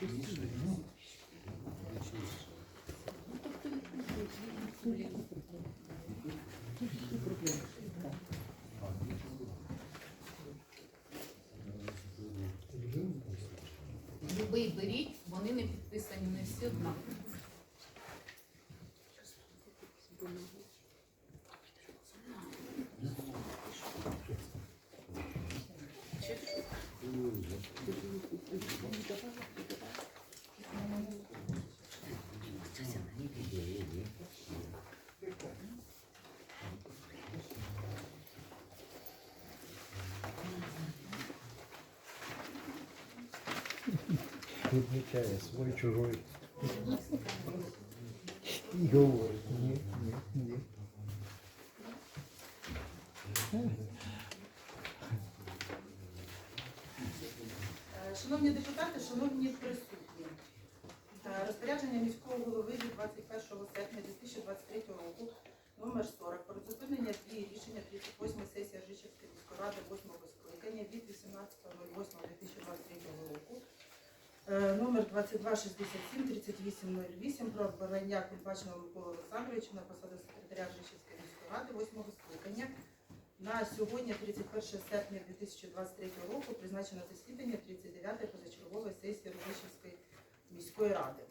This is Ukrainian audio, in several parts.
Mm-hmm. Відмічає свой чужой. І говорить, ні, ні, ні. Шановні депутати, шановні присутні, е, розпорядження міського голови від 21 серпня 2023 року номер 40 про зупинення дії рішення 38 сесії Ржичівської міської ради 8 скликання від 18.08.2023 року номер 2267 3808 про обрання Кульбачного Миколи Олександровича на посаду секретаря Ржичівської міської ради 8 скликання на сьогодні, 31 серпня 2023 року, призначено засідання 39-ї позачергової сесії Рожищівської міської ради.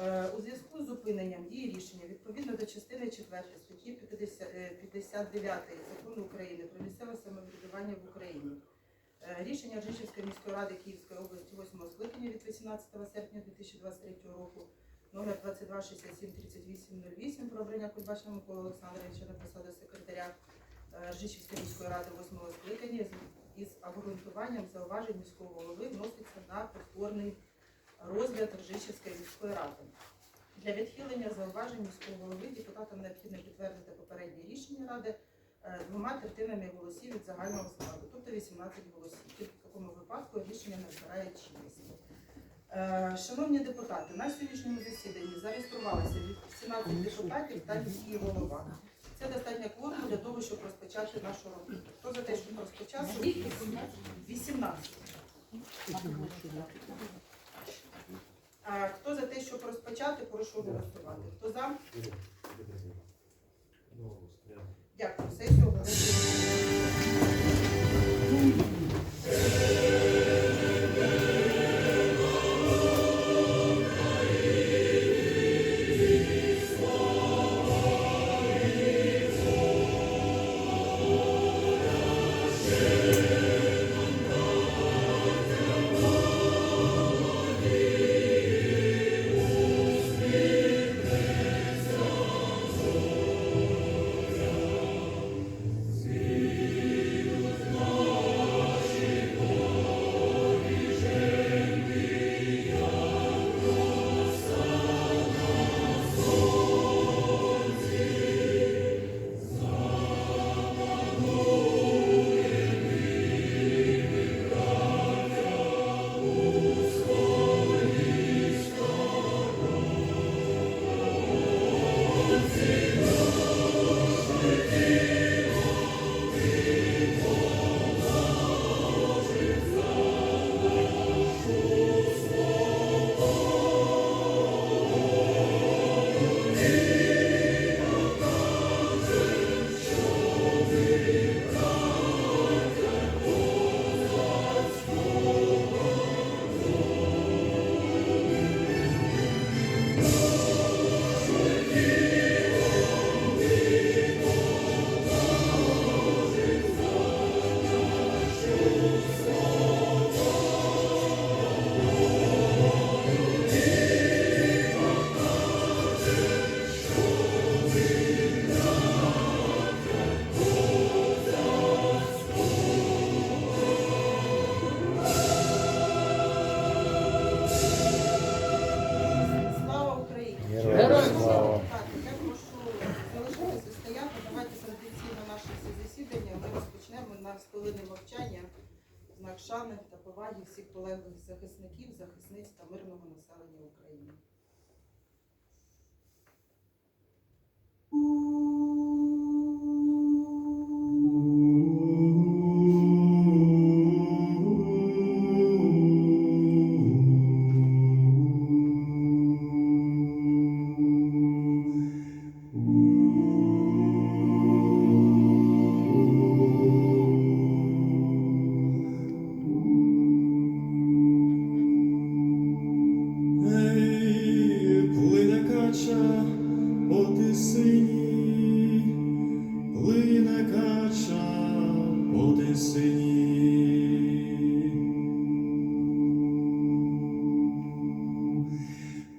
Е, У зв'язку з зупиненням дії рішення відповідно до частини 4 статті 50, е, 59 закону України про місцеве самоврядування в Україні. Е, Рішення Ржищівської міської ради Київської області 8 скликання від 18 серпня 2023 року номер 2267 3808 про обрання Кульбачного Миколи Олександровича на посаду секретаря е, Ржичівської міської ради 8 скликання із обґрунтуванням зауважень міського голови вноситься на повторний розгляд Ржичівської міської ради. Для відхилення зауважень міського голови депутатам необхідно підтвердити попереднє рішення ради двома третинами голосів від загального складу, тобто 18 голосів. В такому випадку рішення не збирає чинності. Е, Шановні депутати, на сьогоднішньому засіданні зареєструвалося від 17 депутатів та міський голова. Це достатньо кворуму для того, щоб розпочати нашу роботу. Хто за те, щоб розпочати? 18. Хто за те, щоб розпочати, прошу голосувати. Хто за? Дякую. Сесію в та поваги всіх полеглих захисників, захисниць та мирного населення України.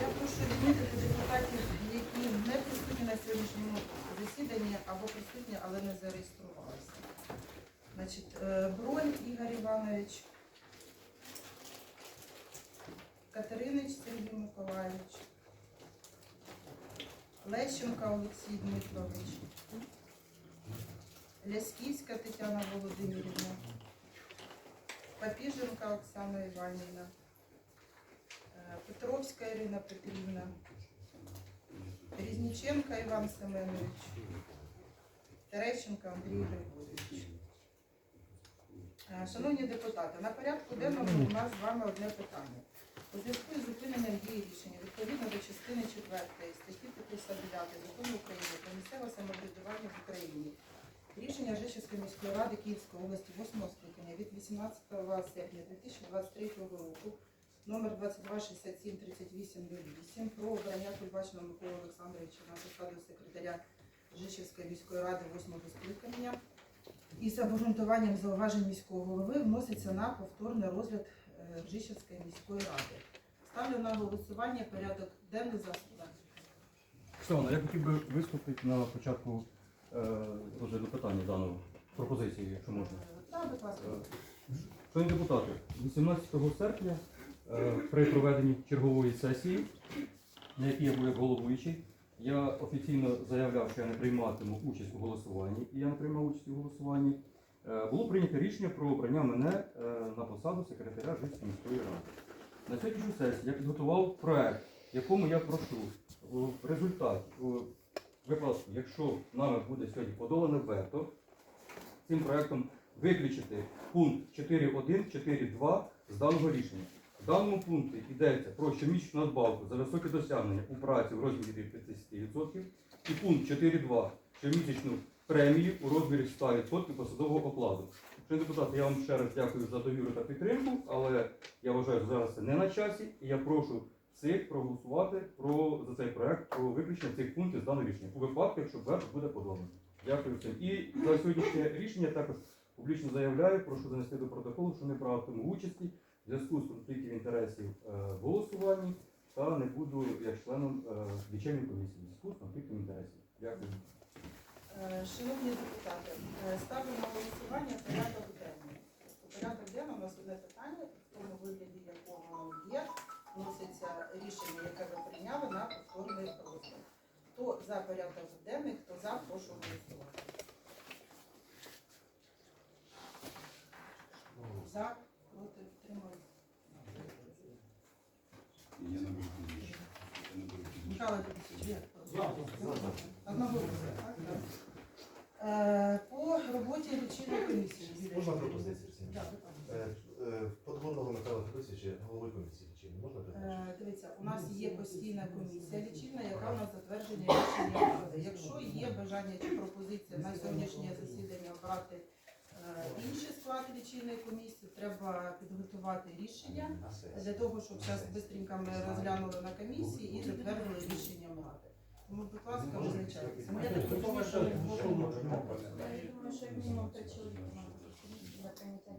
Я прошу відмітити депутатів, які не присутні на сьогоднішньому засіданні або присутні, але не зареєструвалися. Значить, е, Бронь Ігор Іванович, Катеринич Сергій Миколаївич, Лещенка Олексій Дмитрович, Лясківська Тетяна Володимирівна, Папіженка Оксана Іванівна, Петровська Ірина Петрівна, Різніченка Іван Семенович, Терещенко Андрій Григорович. Е, Шановні депутати, на порядку денному у нас з вами одне питання. У зв'язку із зупиненням дії рішення відповідно до частини 4 статті 59 Закону України про місцеве самоврядування в Україні Рішення Жишівської міської ради Київської області 8 скликання від 18 серпня 2023 року номер 2267 3808 про обрання Кульбачного Миколи Олександровича на посаду секретаря Жишівської міської ради 8 скликання із обґрунтуванням зауважень міського голови вноситься на повторний розгляд е, Жишівської міської ради. Ставлю на голосування порядок денний за Оксана, я хотів би виступити на початку е, розгляду питання даного пропозиції, якщо можна. Так, будь ласка. Е, Шановні депутати, 18 серпня при проведенні чергової сесії, на якій я був головуючий, я офіційно заявляв, що я не прийматиму участь у голосуванні, і я не приймав участь у голосуванні. Е, Було прийнято рішення про обрання мене е, на посаду секретаря Житомирської міської ради. На сьогоднішню сесію я підготував проект, в якому я прошу в результаті, випадку, якщо нами буде сьогодні подолане вето, цим проектом виключити пункт 4.1, 4.2 з даного рішення. В даному пункті йдеться про щомісячну надбавку за високі досягнення у праці в розмірі 50% і пункт 4.2 щомісячну премію у розмірі 100% посадового окладу. Шановні депутати, я вам ще раз дякую за довіру та підтримку, але я вважаю, що зараз це не на часі, і я прошу всіх проголосувати про за цей проект про виключення цих пунктів з даного рішення у випадку, якщо вето буде подолано. Дякую всім. І за сьогоднішнє рішення також публічно заявляю, прошу занести до протоколу, що не братиму участі в зв'язку з інтересів е, в голосуванні та не буду як членом е, комісії зв'язку з конфліктом інтересів. Дякую. Е, Шановні депутати, ставлю на голосування порядок денний. Порядок денний у нас одне питання, в тому вигляді якого є, вноситься рішення, яке ви прийняли на повторний розгляд. Хто за порядок денний, хто за, прошу голосувати. За, Михайло як? Одноголосно, так? Так. Е, По роботі лічильної комісії. Можна пропозицію? Так, будь ласка. Подгорного Михайла Федосовича, голови комісії чи можна призначити? Е, Дивіться, у нас є постійна комісія лічильна, яка у нас затвердження рішення ради. Якщо є бажання чи пропозиція на сьогоднішнє засідання обрати інший склад лічильної комісії, треба підготувати рішення для того, щоб зараз швидко ми розглянули на комісії і затвердили рішенням ради. Тому, будь ласка, визначайтеся. Ну, Я так розумію, що мінімум три чоловіка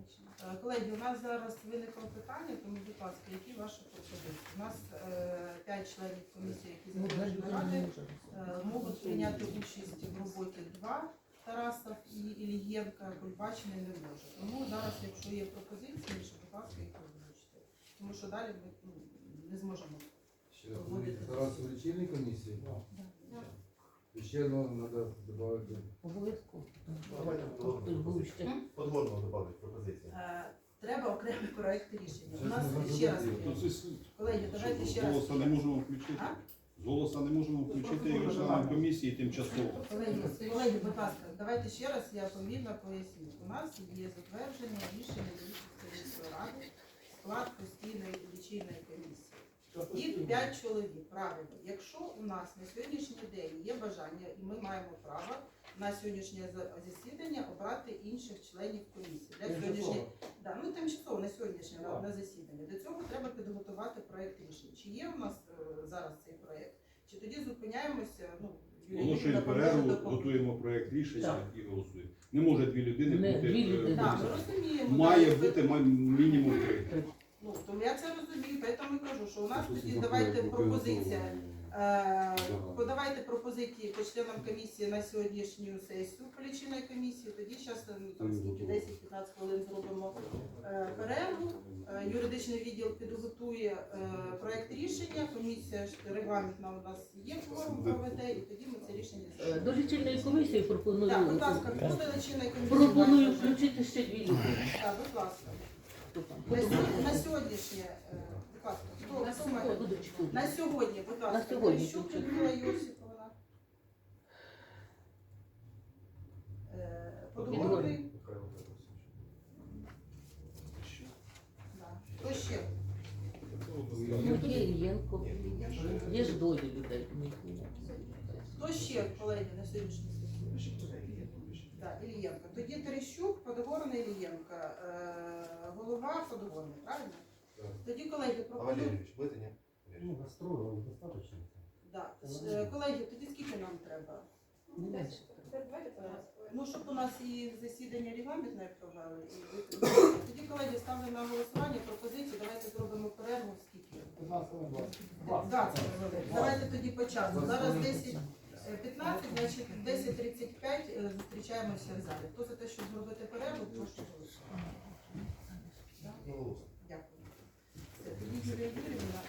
рішення. Е, Колеги, у нас зараз виникло питання, тому, будь ласка, які ваші пропозиції? У нас е, п'ять членів комісії, які затверджені ради, е, можуть прийняти участь в роботі два Тарасов і Ілієнка, Кульбачини не може. Тому зараз, якщо є пропозиції, що, будь ласка, їх озвучте. Тому що далі ми ну, не зможемо. Ще раз, Тарас у лічильній комісії? Ще одно треба додати. Обов'язково. Давайте був ще. Подгорного. Е, Треба окремий проект рішення. У нас ще раз колеги, давайте ще раз. голоса не можемо включити. А? З голоса не можемо включити його членам комісії тимчасово. Колеги, колеги, будь ласка, давайте ще раз я помірно поясню. У нас є затвердження рішення міської ради, склад постійної лічильної комісії. Їх 5 чоловік, правильно. Якщо у нас на сьогоднішній день є бажання, і ми маємо право на сьогоднішнє за- засідання обрати інших членів комісії. Для сьогоднішнього да, ну тимчасово на сьогоднішнє на, на засідання. До цього треба підготувати проект рішень. Чи є у нас е, зараз цей проект? Чи тоді зупиняємося? Ну Оголошуємо перерву, готуємо проект рішення Так. і голосуємо. Не може дві людини Не, бути. дві е, людини. Так, ми розуміємо. Має так, бути ма- мінімум три. Ну, тому я це розумію, тому кажу, що у нас тоді давайте пропозиція. Е, подавайте пропозиції по членам комісії на сьогоднішню сесію полічильної комісії. Тоді зараз там скільки 10-15 хвилин зробимо е, перерву. Е, Юридичний відділ підготує проект рішення. Комісія ж регламентна у нас є кворум проведе, і тоді ми це рішення зробимо. До лічильної комісії пропоную. Так, будь ласка, до лічильної комісії? Пропоную включити ще дві. Так, будь ласка. На сьогоднішнє, хто, На? Будочку. На сьогодні, будь ласка, На сьогодні включити. Людмила Йосиповна. Е, Подгорний. Хто ще? Ну, є ж долі людей. Хто ще, колеги, на сьогоднішній сесії? Да, Ілієнко. Тоді Терещук, Подгорний, Ілієнко. Е, Голова Подгорний, правильно? Тоді, колеги, А. Валерійович, будете, ні? Ну, гастролов достаточно. Да. Е, колеги, тоді скільки нам треба? Е, ну, щоб у нас і засідання регламентне провели, тоді, колеги, ставлю на голосування пропозицію. Давайте зробимо перерву скільки. Давайте тоді по часу. Зараз 10.15, е, значить 10.35 зустрічаємося в залі. Хто за те, щоб зробити перерву, то що Ну. görebilir şey miyim?